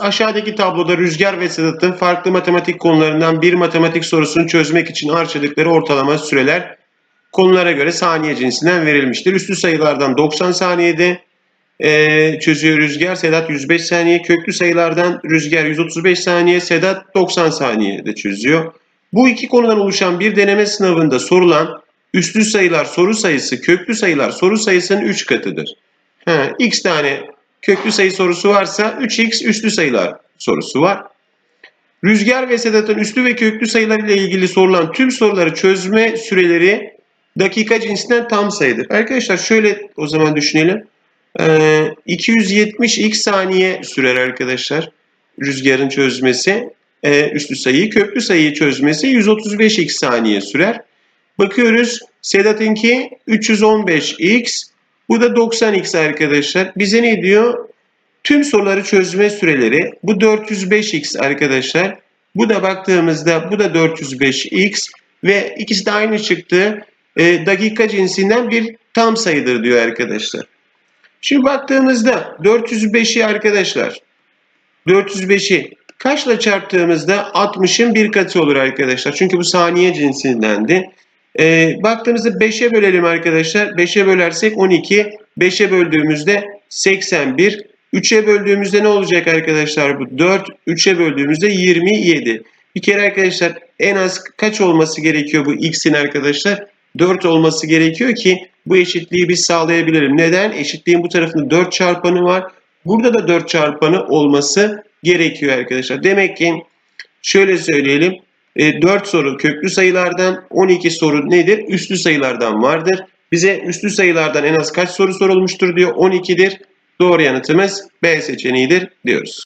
Aşağıdaki tabloda Rüzgar ve Sedat'ın farklı matematik konularından bir matematik sorusunu çözmek için harcadıkları ortalama süreler konulara göre saniye cinsinden verilmiştir. Üslü sayılardan 90 saniyede eee, çözüyor Rüzgar, Sedat 105 saniye. Köklü sayılardan Rüzgar 135 saniye, Sedat 90 saniyede çözüyor. Bu iki konudan oluşan bir deneme sınavında sorulan üslü sayılar soru sayısı, köklü sayılar soru sayısının 3 katıdır. Ha, x tane köklü sayı sorusu varsa 3x üslü sayılar sorusu var. Rüzgar ve Sedat'ın üslü ve köklü sayılar ile ilgili sorulan tüm soruları çözme süreleri dakika cinsinden tam sayıdır. Arkadaşlar şöyle o zaman düşünelim. Ee, 270x saniye sürer arkadaşlar. Rüzgarın çözmesi. Ee, üslü sayıyı, köklü sayıyı çözmesi 135x saniye sürer. Bakıyoruz Sedat'ınki 315x, bu da 90x arkadaşlar. Bize ne diyor? Tüm soruları çözme süreleri bu 405x arkadaşlar. Bu da baktığımızda bu da 405x ve ikisi de aynı çıktı. E, dakika cinsinden bir tam sayıdır diyor arkadaşlar. Şimdi baktığımızda 405'i arkadaşlar 405'i kaçla çarptığımızda 60'ın bir katı olur arkadaşlar. Çünkü bu saniye cinsindendi. Ee, baktığımızda 5'e bölelim arkadaşlar. 5'e bölersek 12. 5'e böldüğümüzde 81. 3'e böldüğümüzde ne olacak arkadaşlar bu? 4. 3'e böldüğümüzde 27. Bir kere arkadaşlar en az kaç olması gerekiyor bu x'in arkadaşlar? 4 olması gerekiyor ki bu eşitliği biz sağlayabilirim. Neden? Eşitliğin bu tarafında 4 çarpanı var. Burada da 4 çarpanı olması gerekiyor arkadaşlar. Demek ki şöyle söyleyelim. 4 soru köklü sayılardan, 12 soru nedir? Üslü sayılardan vardır. Bize üslü sayılardan en az kaç soru sorulmuştur diyor. 12'dir. Doğru yanıtımız B seçeneğidir diyoruz.